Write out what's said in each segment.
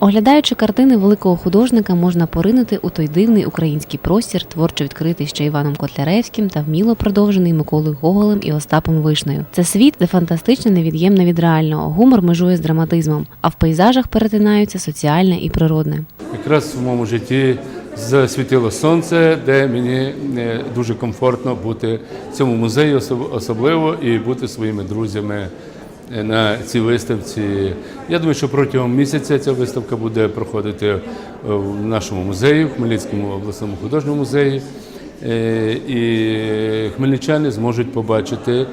Оглядаючи картини великого художника, можна поринути у той дивний український простір, творчо відкритий ще Іваном Котляревським та вміло продовжений Миколою Гоголем і Остапом Вишнею. Це світ, де фантастичне невід'ємне від реального, гумор межує з драматизмом, а в пейзажах перетинаються соціальне і природне. Якраз в моєму житті засвітило сонце, де мені е, дуже комфортно бути в цьому музеї, особливо і бути своїми друзями на цій виставці. Я думаю, що протягом місяця ця виставка буде проходити е, в нашому музеї, в Хмельницькому обласному художньому музеї. Е, І хмельничани зможуть побачити е,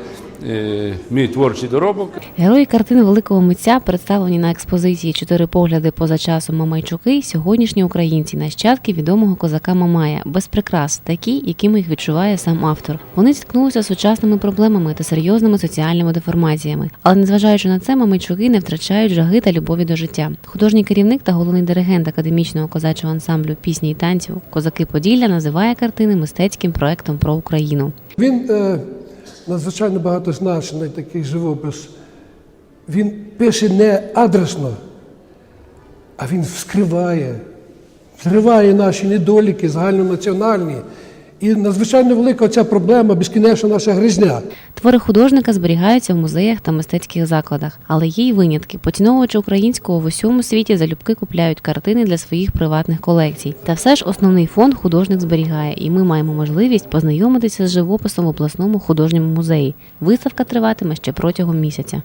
мій творчий доробок Герої картин великого митця представлені на експозиції Чотири погляди поза часом Мамайчуки. Сьогоднішні українці, нащадки відомого козака Мамая, без прикрас, такі, якими їх відчуває сам автор. Вони зіткнулися з сучасними проблемами та серйозними соціальними деформаціями. Але незважаючи на це, Мамайчуки не втрачають жаги та любові до життя. Художній керівник та головний диригент академічного козачого ансамблю пісні і танців Козаки Поділля називає картини мистецьким проектом про Україну. Він е, надзвичайно багатозначний такий живопис. Він пише не адресно, а він вскриває, вскриває наші недоліки загальнонаціональні. І надзвичайно велика ця проблема, безкінечна наша гризня. Твори художника зберігаються в музеях та мистецьких закладах, але є й винятки. Поціновувачі українського в усьому світі залюбки купляють картини для своїх приватних колекцій. Та все ж основний фонд художник зберігає, і ми маємо можливість познайомитися з живописом в обласному художньому музеї. Виставка триватиме ще протягом місяця.